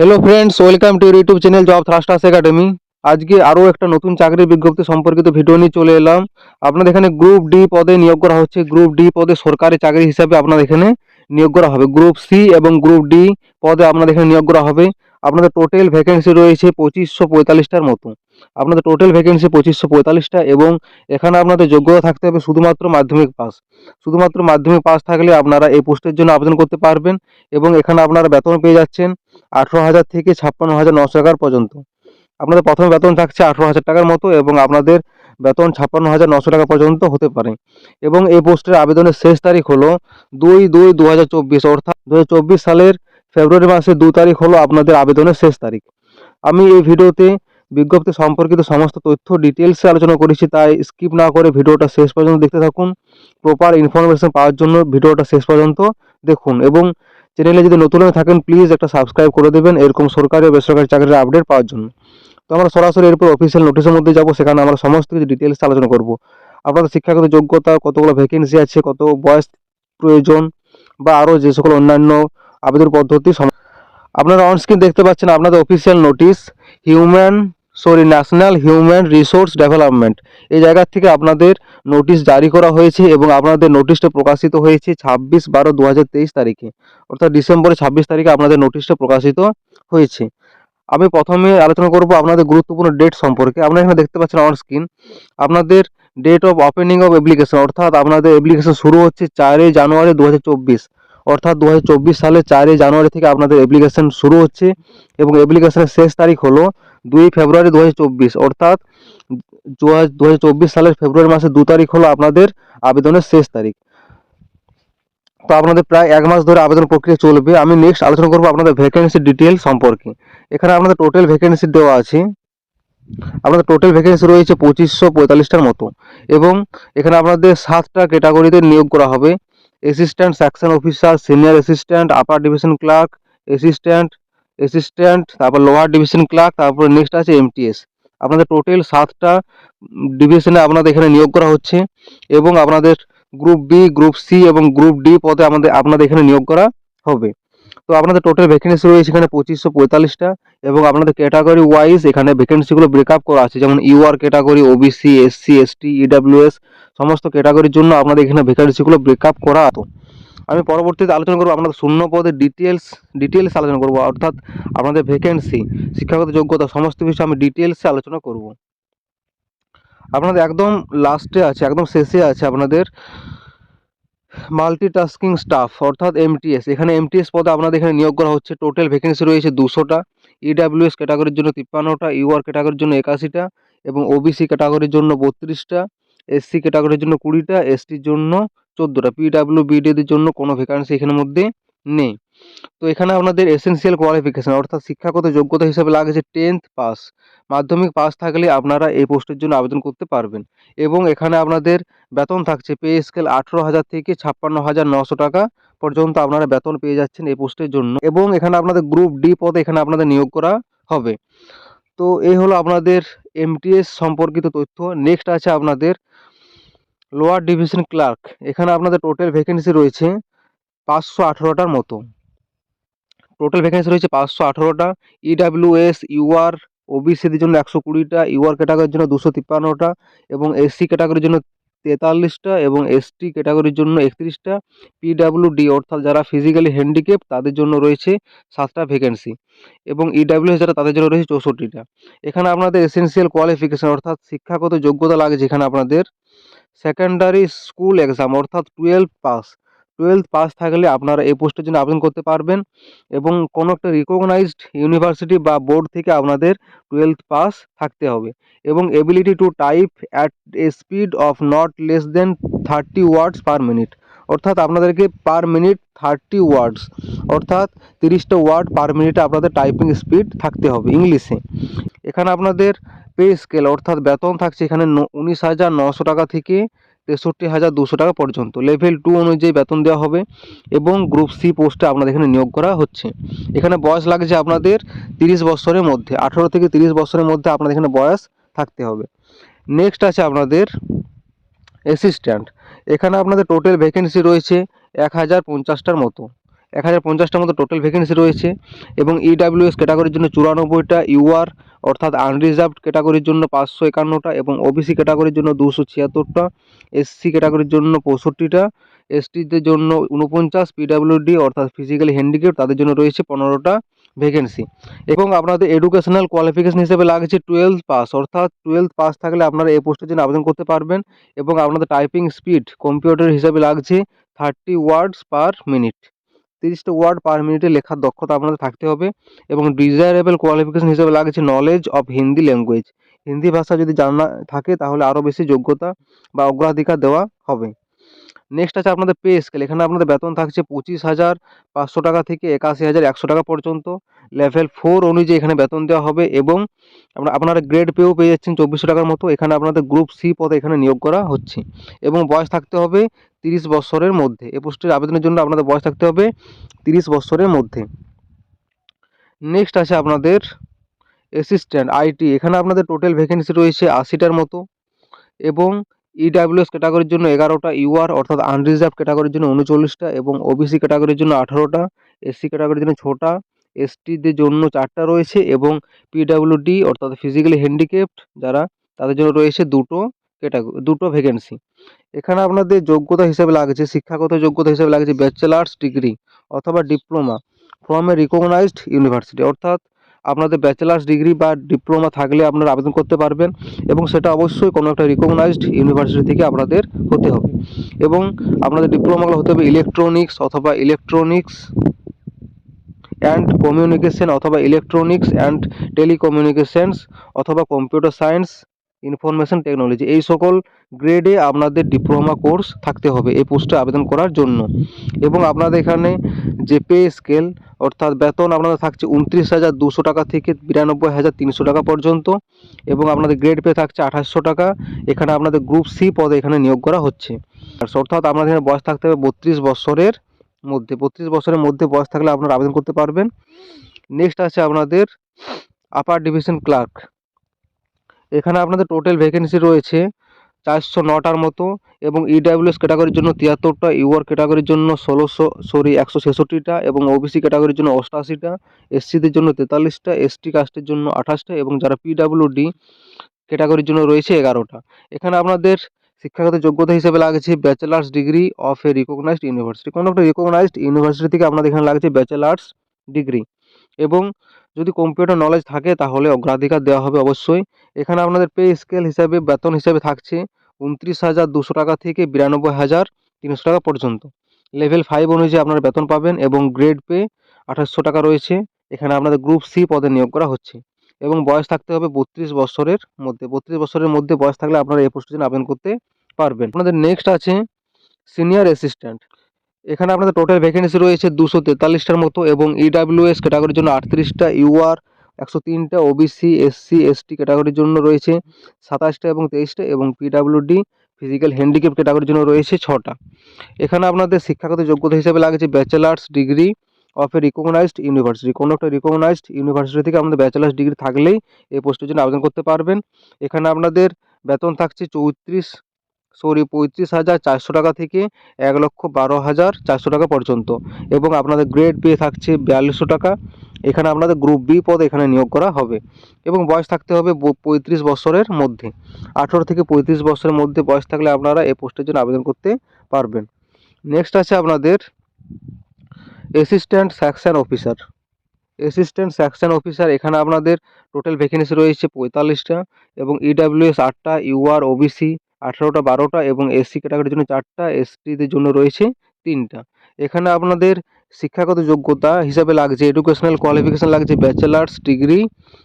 Hello friends welcome to YouTube channel job thrusters academy আজকে আরও একটা নতুন চাকরির বিজ্ঞপ্তি সম্পর্কিত ভিডিও নিয়ে চলে এলাম। আপনাদের এখানে গ্রুপ ডি পদে নিয়োগ করা হচ্ছে। গ্রুপ ডি পদে সরকারি চাকরি হিসাবে আপনাদের এখানে নিয়োগ করা হবে। গ্রুপ সি এবং গ্রুপ ডি পদে আপনাদের এখানে নিয়োগ করা হবে। আপনাদের টোটাল ভ্যাকেন্সি রয়েছে পঁচিশশো পঁয়তাল্লিশটার মতো। আপনাদের টোটাল ভ্যাকেন্সি পঁচিশশো পঁয়তাল্লিশটা এবং এখানে আপনাদের যোগ্যতা থাকতে হবে শুধুমাত্র মাধ্যমিক পাস শুধুমাত্র মাধ্যমিক পাস থাকলে আপনারা এই পোস্টের জন্য আবেদন করতে পারবেন এবং এখানে আপনারা বেতন পেয়ে যাচ্ছেন আঠেরো হাজার থেকে ছাপ্পান্ন হাজার নশো টাকার পর্যন্ত। আপনাদের প্রথমে বেতন থাকছে আঠেরো হাজার টাকার মতো এবং আপনাদের বেতন ছাপ্পান্ন হাজার নশো টাকা পর্যন্ত হতে পারে। এবং এই পোস্টের আবেদনের শেষ তারিখ হলো দুই দুই দু হাজার চব্বিশ, অর্থাৎ দু হাজার চব্বিশ সালের ফেব্রুয়ারি মাসের দু তারিখ হলো আপনাদের আবেদনের শেষ তারিখ। আমি এই ভিডিওতে বিজ্ঞপ্তি সম্পর্কিত সমস্ত তথ্য ডিটেলসে আলোচনা করেছি, তাই স্কিপ না করে ভিডিওটা শেষ পর্যন্ত দেখতে থাকুন। প্রপার ইনফরমেশন পাওয়ার জন্য ভিডিওটা শেষ পর্যন্ত দেখুন এবং চ্যানেলে যদি নতুন হয়ে থাকেন প্লিজ একটা সাবস্ক্রাইব করে দেবেন, এরকম সরকারি ও বেসরকারি চাকরির আপডেট পাওয়ার জন্য। তো আমরা সরাসরি এরপর অফিসিয়াল নোটিশের মধ্যে যাব, সেখানে আমরা সমস্ত কিছু ডিটেলস আলোচনা করব। আপনাদের শিক্ষাগত যোগ্যতা, কতগুলো ভ্যাকেন্সি আছে, কত বয়স প্রয়োজন, বা আরও যে সকল অন্যান্য আবেদন পদ্ধতি আপনারা অনস্ক্রিন দেখতে পাচ্ছেন আপনাদের official notice human sorry national human resource development এই জায়গা থেকে আপনাদের নোটিশ জারি করা হয়েছে এবং আপনাদের নোটিশটা প্রকাশিত হয়েছে ছাব্বিশ বারো দু তারিখে। অর্থাৎ ডিসেম্বরের ছাব্বিশ তারিখে আপনাদের নোটিশটা প্রকাশিত হয়েছে। আমি প্রথমে আলোচনা করব আপনাদের গুরুত্বপূর্ণ ডেট সম্পর্কে। আপনারা এখানে দেখতে পাচ্ছেন অন স্ক্রিন আপনাদের date of opening of application অর্থাৎ আপনাদের অ্যাপ্লিকেশন শুরু হচ্ছে চারই জানুয়ারি দু হাজার চব্বিশ। অর্থাৎ দু হাজার চব্বিশ সালে চারই জানুয়ারি থেকে আপনাদের অ্যাপ্লিকেশন শুরু হচ্ছে এবং অ্যাপ্লিকেশনের শেষ তারিখ হলো দুই ফেব্রুয়ারি দু হাজার চব্বিশ। অর্থাৎ দু হাজার চব্বিশ সালের ফেব্রুয়ারি মাসের দু তারিখ হলো আপনাদের আবেদনের শেষ তারিখ। তো আপনাদের প্রায় এক মাস ধরে আবেদন প্রক্রিয়া চলবে। আমি নেক্সট আলোচনা করব আপনাদের ভ্যাকেন্সি ডিটেল সম্পর্কে। এখানে আপনাদের টোটাল ভ্যাকেন্সি দেওয়া আছে। আপনাদের টোটাল ভ্যাকেন্সি রয়েছে পঁচিশশো পঁয়তাল্লিশটার মতো এবং এখানে আপনাদের সাতটা ক্যাটাগরিতে নিয়োগ করা হবে। Assistant section officer senior assistant upper division clerk assistant assistant তারপর লোয়ার ডিভিশন ক্লার্ক তারপর নেক্সট আছে এমটিএস আপনাদের টোটাল সাতটা ডিভিশনে আপনাদের এখানে নিয়োগ করা হচ্ছে এবং আপনাদের গ্রুপ বি গ্রুপ সি এবং গ্রুপ ডি পদে আমাদের, আপনাদের এখানে নিয়োগ করা হবে। তো আপনাদের টোটাল ভ্যাকেন্সি রয়েছে এখানে পঁচিশশো পঁয়তাল্লিশটা এবং আপনাদের ক্যাটাগরি ওয়াইজ এখানে ভ্যাকেন্সিগুলো ব্রেকআপ করা আছে। যেমন UR category OBC SC ST EWS সমস্ত ক্যাটাগরির জন্য আপনাদের এখানে ভ্যাকান্সিগুলো ব্রেক আপ করা হতো আমি পরবর্তীতে আলোচনা করব আপনাদের শূন্য পদের ডিটেলস ডিটেলস আলোচনা করব, অর্থাৎ আপনাদের ভ্যাকেন্সি শিক্ষাগত যোগ্যতা, সমস্ত কিছু আমি ডিটেলসে আলোচনা করব। আপনাদের একদম লাস্টে আছে, একদম শেষে আছে আপনাদের মাল্টিটাস্কিং স্টাফ অর্থাৎ এমটিএস এখানে এমটিএস পদে আপনাদের এখানে নিয়োগ করা হচ্ছে। টোটাল ভ্যাকেন্সি রয়েছে দুশোটা ইডাব্লিউএস ক্যাটাগরির জন্য তিপ্পান্নটা ইউআর ক্যাটাগরির জন্য একাশিটা এবং ওবিসি ক্যাটাগরির জন্য বত্রিশটা। এসসি ক্যাটাগরির জন্য কুড়িটা এসটির জন্য চোদ্দোটা। পিডাব্লিউ বিডিদের জন্য কোনো ভ্যাকান্সি এখানের মধ্যে নেই। তো এখানে আপনাদের এসেনশিয়াল কোয়ালিফিকেশান অর্থাৎ শিক্ষাগত যোগ্যতা হিসাবে লাগছে টেন্থ পাস মাধ্যমিক পাস থাকলে আপনারা এই পোস্টের জন্য আবেদন করতে পারবেন। এবং এখানে আপনাদের বেতন থাকছে পে স্কেল আঠেরো হাজার থেকে ছাপ্পান্ন হাজার নশো টাকা পর্যন্ত আপনারা বেতন পেয়ে যাচ্ছেন এই পোস্টের জন্য। এবং এখানে আপনাদের গ্রুপ ডি পদে এখানে আপনাদের নিয়োগ করা হবে। তো এই হলো আপনাদের এমটিএস সম্পর্কিত তথ্য। নেক্সট আছে আপনাদের লোয়ার ডিভিশন ক্লার্ক। এখানে আপনাদের টোটাল ভ্যাকেন্সি রয়েছে পাঁচশো আঠেরোটার মতো। টোটাল ভ্যাকেন্সি রয়েছে পাঁচশো আঠেরোটা। ইডাব্লিউএস ইউআর ওবিসিদের জন্য একশো কুড়িটা। ইউআর ক্যাটাগরির জন্য দুশো তিপ্পান্নটা। এবং এসসি ক্যাটাগরির জন্য তেতাল্লিশটা। এবং এসটি ক্যাটাগরির জন্য একত্রিশটা। পিডাব্লিউডি অর্থাৎ যারা ফিজিক্যালি হ্যান্ডিক্যাপ তাদের জন্য রয়েছে সাতটা ভ্যাকেন্সি এবং ইডাব্লিউএস যারা, তাদের জন্য রয়েছে চৌষট্টিটা। এখানে আপনাদের এসেনশিয়াল কোয়ালিফিকেশন অর্থাৎ শিক্ষাগত যোগ্যতা লাগে যেখানে আপনাদের সেকেন্ডারি স্কুল এক্সাম অর্থাৎ টুয়েলভ পাস টুয়েলভ পাস থাকলে আপনারা এই পোস্টের জন্য আবেদন করতে পারবেন এবং কোনো একটা রিকগনাইজড ইউনিভার্সিটি বা বোর্ড থেকে আপনাদের টুয়েলভ পাস থাকতে হবে এবং ability to type at a speed of not less than thirty words per minute অর্থাৎ আপনাদেরকে পার মিনিট থার্টি ওয়ার্ডস অর্থাৎ তিরিশটা ওয়ার্ড পার মিনিটে আপনাদের টাইপিং স্পিড থাকতে হবে ইংলিশে। এখানে আপনাদের পে স্কেল, অর্থাৎ বেতন থাকছে এখানে উনিশ হাজার নশো টাকা থেকে তেষট্টি হাজার দুশো টাকা পর্যন্ত। লেভেল টু অনুযায়ী বেতন দেওয়া হবে এবং গ্রুপ সি পোস্টে আপনাদের এখানে নিয়োগ করা হচ্ছে। এখানে বয়স লাগছে আপনাদের তিরিশ বছরের মধ্যে, আঠারো থেকে তিরিশ বছরের মধ্যে আপনাদের এখানে বয়স থাকতে হবে। নেক্সট আছে আপনাদের অ্যাসিস্ট্যান্ট এখানে আপনাদের টোটাল ভ্যাকেন্সি রয়েছে এক হাজার পঞ্চাশটার মতো। এক হাজার পঞ্চাশটার মতো টোটাল ভ্যাকেন্সি রয়েছে এবং ইডাব্লিউএস ক্যাটাগরির জন্য চুরানব্বইটা ইউআর অর্থাৎ আনরিজার্ভড ক্যাটাগরির জন্য পাঁচশো একান্নটা এবং ওবিসি ক্যাটাগরির জন্য দুশো ছিয়াত্তরটা এসসি ক্যাটাগরির জন্য পঁয়ষট্টিটা এসটিদের জন্য উনপঞ্চাশ পিডাব্লিউডি অর্থাৎ ফিজিক্যালি হ্যান্ডিক্যাপ তাদের জন্য রয়েছে পনেরোটা ভ্যাকেন্সি এবং আপনাদের এডুকেশনাল কোয়ালিফিকেশন হিসেবে লাগছে টুয়েলভ পাস অর্থাৎ টুয়েলভ পাস থাকলে আপনারা এই পোস্টের জন্য আবেদন করতে পারবেন এবং আপনাদের টাইপিং স্পিড কম্পিউটার হিসাবে লাগছে থার্টি ওয়ার্ডস পার মিনিট তিরিশটা ওয়ার্ড পার মিনিটে লেখার দক্ষতা আপনাদের থাকতে হবে এবং ডিজায়ারেবল কোয়ালিফিকেশন হিসেবে লাগছে knowledge of Hindi language Hindi ভাষা যদি জানা থাকে তাহলে আরও বেশি যোগ্যতা বা অগ্রাধিকার দেওয়া হবে। নেক্সট আছে আপনাদের পে স্কেল এখানে আপনাদের বেতন থাকছে পঁচিশ হাজার পাঁচশো টাকা থেকে একাশি হাজার একশো টাকা পর্যন্ত। লেভেল ফোর অনুযায়ী এখানে বেতন দেওয়া হবে এবং আপনারা গ্রেড পেও পেয়ে যাচ্ছেন চব্বিশশো টাকার মতো। এখানে আপনাদের গ্রুপ সি পদে এখানে নিয়োগ করা হচ্ছে। এবং বয়স থাকতে হবে তিরিশ বছরের মধ্যে। এ পোস্টের আবেদনের জন্য আপনাদের বয়স থাকতে হবে তিরিশ বছরের মধ্যে। নেক্সট আছে আপনাদের অ্যাসিস্ট্যান্ট আইটি এখানে আপনাদের টোটাল ভ্যাকেন্সি রয়েছে আশিটার মতো এবং ইডাব্লিউএস ক্যাটাগরির জন্য এগারোটা ইউআর অর্থাৎ আনরিজার্ভ ক্যাটাগরির জন্য উনচল্লিশটা এবং ওবিসি ক্যাটাগরির জন্য আঠারোটা এসসি ক্যাটাগরির জন্য ছটা এসটিদের জন্য চারটা রয়েছে এবং পিডাব্লিউডি অর্থাৎ ফিজিক্যালি হ্যান্ডিক্যাপড যারা তাদের জন্য রয়েছে দুটো ক্যাটাগরি দুটো ভ্যাকেন্সি এখানে আপনাদের যোগ্যতা হিসেবে লাগছে, শিক্ষাগত যোগ্যতা হিসেবে লাগছে ব্যাচেলার্স ডিগ্রি অথবা diploma from a recognised university অর্থাৎ আপনাদের ব্যাচেলার্স ডিগ্রি বা ডিপ্লোমা থাকলে আপনারা আবেদন করতে পারবেন এবং সেটা অবশ্যই কোনো একটা রিকগনাইজড ইউনিভার্সিটি থেকে আপনাদের হতে হবে। এবং আপনাদের ডিপ্লোমাগুলো হতে হবে ইলেকট্রনিক্স অথবা ইলেকট্রনিক্স অ্যান্ড কমিউনিকেশন অথবা ইলেকট্রনিক্স অ্যান্ড টেলিকমিউনিকেশনস অথবা কম্পিউটার সায়েন্স ইনফরমেশন টেকনোলজি এই সকল গ্রেডে আপনাদের ডিপ্লোমা কোর্স থাকতে হবে এই পোস্টে আবেদন করার জন্য। এবং আপনাদের এখানে যে পে স্কেল অর্থাৎ বেতন আপনাদের থাকছে উনত্রিশ হাজার দুশো টাকা থেকে বিরানব্বই হাজার তিনশো টাকা পর্যন্ত, এবং আপনাদের গ্রেড পে থাকছে আঠাশশো টাকা। এখানে আপনাদের গ্রুপ সি পদে এখানে নিয়োগ করা হচ্ছে। অর্থাৎ আপনাদের এখানে বয়স থাকতে হবে বত্রিশ বছরের মধ্যে। বত্রিশ বছরের মধ্যে বয়স থাকলে আপনারা আবেদন করতে পারবেন। নেক্সট আছে আপনাদের আপার ডিভিশন ক্লার্ক এখানে আপনাদের টোটাল ভ্যাকেন্সি রয়েছে চারশো নটার মতো এবং ইডাব্লিউএস ক্যাটাগরির জন্য তিয়াত্তরটা ইউআর ক্যাটাগরির জন্য ষোলোশো সরি একশো ছেষট্টিটা এবং ওবিসি ক্যাটাগরির জন্য অষ্টাশিটা এসসিদের জন্য তেতাল্লিশটা এসটি কাস্টের জন্য আঠাশটা এবং যারা পিডাব্লিউডি ক্যাটাগরির জন্য রয়েছে এগারোটা। এখানে আপনাদের শিক্ষাগত যোগ্যতা হিসেবে লাগছে bachelor's degree of a recognised university কোনো একটা রিকগনাইজড ইউনিভার্সিটি থেকে আপনাদের এখানে লাগছে ব্যাচেলার্স ডিগ্রি এবং যদি কম্পিউটার নলেজ থাকে, তাহলে অগ্রাধিকার দেওয়া হবে অবশ্যই। এখানে আপনাদের পে স্কেল হিসাবে, বেতন হিসাবে থাকছে উনত্রিশ হাজার দুশো টাকা থেকে বিরানব্বই হাজার তিনশো টাকা পর্যন্ত। লেভেল ফাইভ অনুযায়ী আপনারা বেতন পাবেন এবং গ্রেড পে আঠাশশো টাকা রয়েছে। এখানে আপনাদের গ্রুপ সি পদে নিয়োগ করা হচ্ছে এবং বয়স থাকতে হবে বত্রিশ বছরের মধ্যে। বত্রিশ বছরের মধ্যে বয়স থাকলে আপনারা এই পোস্টের জন্য আবেদন করতে পারবেন। আপনাদের নেক্সট আছে সিনিয়র অ্যাসিস্ট্যান্ট এখানে আপনাদের টোটাল ভ্যাকেন্সি রয়েছে দুশো তেতাল্লিশটার মতো এবং ইডাব্লিউএস ক্যাটাগরির জন্য আটত্রিশটা ইউআর একশো তিনটা ওবিসি এসসি এসটি ক্যাটাগরির জন্য রয়েছে সাতাশটা এবং তেইশটা এবং পিডাব্লিউডি ফিজিক্যাল হ্যান্ডিক্যাপ ক্যাটাগরির জন্য রয়েছে ছটা। এখানে আপনাদের শিক্ষাগত যোগ্যতা হিসেবে লাগছে bachelor's degree of a recognised university কোনো একটা রিকগনাইজড ইউনিভার্সিটি থেকে আপনাদের ব্যাচেলার্স ডিগ্রি থাকলেই এই পোস্টের জন্য আবেদন করতে পারবেন। এখানে আপনাদের বেতন থাকছে চৌত্রিশ সরি, পঁয়ত্রিশ হাজার চারশো টাকা থেকে এক লক্ষ বারো হাজার চারশো টাকা পর্যন্ত। এবং আপনাদের গ্রেড পে থাকছে বিয়াল্লিশশো টাকা। এখানে আপনাদের গ্রুপ বি পদ এখানে নিয়োগ করা হবে। এবং বয়স থাকতে হবে পঁয়ত্রিশ বছরের মধ্যে। আঠেরো থেকে পঁয়ত্রিশ বছরের মধ্যে বয়স থাকলে আপনারা এই পোস্টের জন্য আবেদন করতে পারবেন। নেক্সট আছে আপনাদের assistant section officer assistant section officer এখানে আপনাদের টোটাল ভ্যাকেন্সি রয়েছে পঁয়তাল্লিশটা এবং ইডাব্লিউএস আটটা ইউআর ওবিসি আঠেরোটা, বারোটা এবং এসসি ক্যাটাগরির জন্য চারটা, এসটিদের জন্য রয়েছে তিনটা। এখানে আপনাদের শিক্ষাগত যোগ্যতা হিসাবে লাগছে এডুকেশনাল কোয়ালিফিকেশান লাগছে ব্যাচেলার্স ডিগ্রি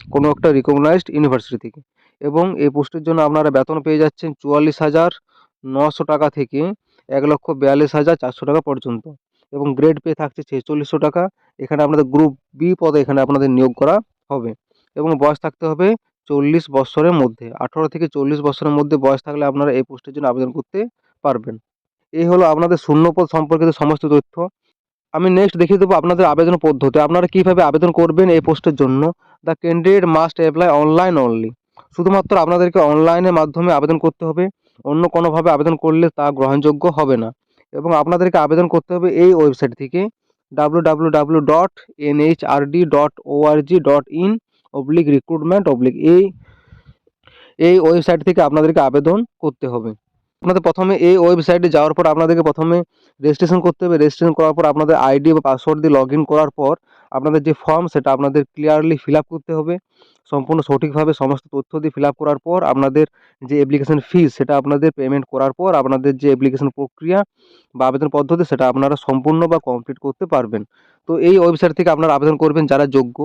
কোনো একটা রিকগনাইজড ইউনিভার্সিটি থেকে। এবং এই পোস্টের জন্য আপনারা বেতন পেয়ে যাচ্ছেন চুয়াল্লিশ হাজার নশো টাকা থেকে এক লক্ষ বিয়াল্লিশ হাজার চারশো টাকা পর্যন্ত। এবং গ্রেড পে থাকছে ছেচল্লিশশো টাকা। এখানে আপনাদের গ্রুপ বি পদে এখানে আপনাদের নিয়োগ করা হবে। এবং বয়স থাকতে হবে চল্লিশ বছরের মধ্যে, আঠেরো থেকে চল্লিশ বছরের মধ্যে বয়স থাকলে আপনারা এই পোস্টের জন্য আবেদন করতে পারবেন। এই হলো আপনাদের শূন্যপদ সম্পর্কিত সমস্ত তথ্য। আমি নেক্সট দেখিয়ে দেবো আপনাদের আবেদন পদ্ধতি। আপনারা কীভাবে আবেদন করবেন এই পোস্টের জন্য? The candidate must apply online only শুধুমাত্র আপনাদেরকে অনলাইনের মাধ্যমে আবেদন করতে হবে। অন্য কোনোভাবে আবেদন করলে তা গ্রহণযোগ্য হবে না। এবং আপনাদেরকে আবেদন করতে হবে এই ওয়েবসাইট থেকে। W W W dot NHRD dot ORG dot IN oblique recruitment oblique এই এই ওয়েবসাইট থেকে আপনাদেরকে আবেদন করতে হবে। আপনাদের প্রথমে এই ওয়েবসাইটে যাওয়ার পর আপনাদেরকে প্রথমে রেজিস্ট্রেশন করতে হবে। রেজিস্ট্রেশন করার পর আপনাদের আইডি বা পাসওয়ার্ড দিয়ে লগ করার পর আপনাদের যে ফর্ম সেটা আপনাদের ক্লিয়ারলি ফিল করতে হবে। সম্পূর্ণ সঠিকভাবে সমস্ত তথ্য দিয়ে ফিল করার পর আপনাদের যে অ্যাপ্লিকেশন ফিস সেটা আপনাদের পেমেন্ট করার পর আপনাদের যে অ্যাপ্লিকেশন প্রক্রিয়া বা আবেদন পদ্ধতি, সেটা আপনারা সম্পূর্ণ বা কমপ্লিট করতে পারবেন। তো এই ওয়েবসাইট থেকে আপনারা আবেদন করবেন যারা যোগ্য।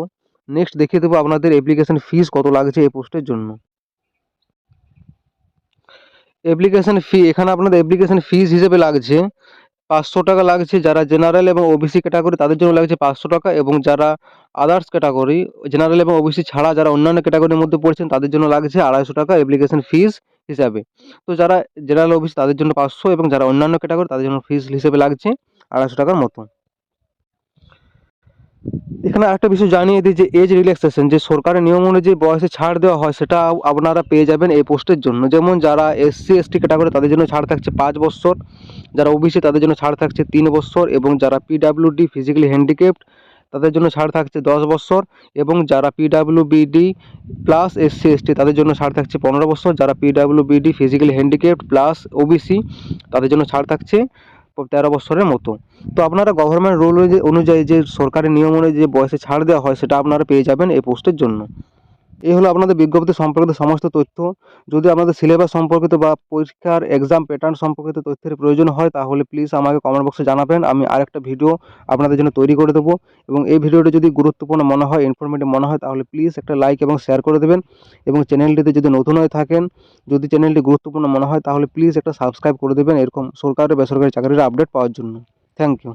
নেক্সট দেখিয়ে দেবো আপনাদের অ্যাপ্লিকেশন ফিস কত লাগছে এই পোস্টের জন্য। অ্যাপ্লিকেশন ফি এখানে আপনাদের অ্যাপ্লিকেশন ফিস হিসেবে লাগছে পাঁচশো টাকা লাগছে যারা জেনারেল এবং ওবিসি ক্যাটাগরি তাদের জন্য লাগছে পাঁচশো টাকা এবং যারা আদার্স ক্যাটাগরি জেনারেল এবং ওবিসি ছাড়া যারা অন্যান্য ক্যাটাগরির মধ্যে পড়ছেন তাদের জন্য লাগছে আড়াইশো টাকা অ্যাপ্লিকেশন ফিস হিসাবে। তো যারা জেনারেল ওবিসি তাদের জন্য পাঁচশো এবং যারা অন্যান্য ক্যাটাগরি তাদের জন্য ফিস হিসেবে লাগছে আড়াইশো টাকার মতো। এখানে একটা বিষয় জানিয়ে দিই যে এজ রিল্যাক্সেশন যে সরকারের নিয়ম অনুযায়ী বয়সে ছাড় দেওয়া হয়, সেটা আপনারা পেয়ে যাবেন এই পোস্টের জন্য। যেমন যারা এসসি এসটি ক্যাটাগরি তাদের জন্য ছাড় থাকছে পাঁচ বছর। যারা ওবিসি তাদের জন্য ছাড় থাকছে তিন বছর। এবং যারা পিডাব্লিউডি ফিজিক্যালি হ্যান্ডিক্যাপড তাদের জন্য ছাড় থাকছে দশ বছর। এবং যারা পিডাব্লিউবিডি প্লাস এসসি এসটি তাদের জন্য ছাড় থাকছে পনেরো বছর। যারা PWBD physically handicapped plus OBC তাদের জন্য ছাড় থাকছে তেরো বছরের মতো। তো আপনারা গভর্নমেন্ট রুল অনুযায়ী যে সরকারি নিয়ম অনুযায়ী যে বয়সে ছাড় দেওয়া হয়, সেটা আপনারা পেয়ে যাবেন এই পোস্টের জন্য। এই হলো আপনাদের বিজ্ঞপ্তি সম্পর্কিত সমস্ত তথ্য। যদি আপনাদের সিলেবাস সম্পর্কিত বা পরীক্ষার এক্সাম প্যাটার্ন সম্পর্কিত তথ্যের প্রয়োজন হয়, তাহলে প্লিজ আমাকে কমেন্ট বক্সে জানাবেন। আমি আরেকটা ভিডিও আপনাদের জন্য তৈরি করে দেবো। এবং এই ভিডিওটি যদি গুরুত্বপূর্ণ মনে হয় ইনফরমেটিভ মনে হয়, তাহলে প্লিজ একটা লাইক এবং শেয়ার করে দেবেন। এবং চ্যানেলটিতে যদি নতুন হয়ে থাকেন, যদি চ্যানেলটি গুরুত্বপূর্ণ মনে হয়, তাহলে প্লিজ একটা সাবস্ক্রাইব করে দেবেন। এরকম সরকারি বেসরকারি চাকরির আপডেট পাওয়ার জন্য। Thank you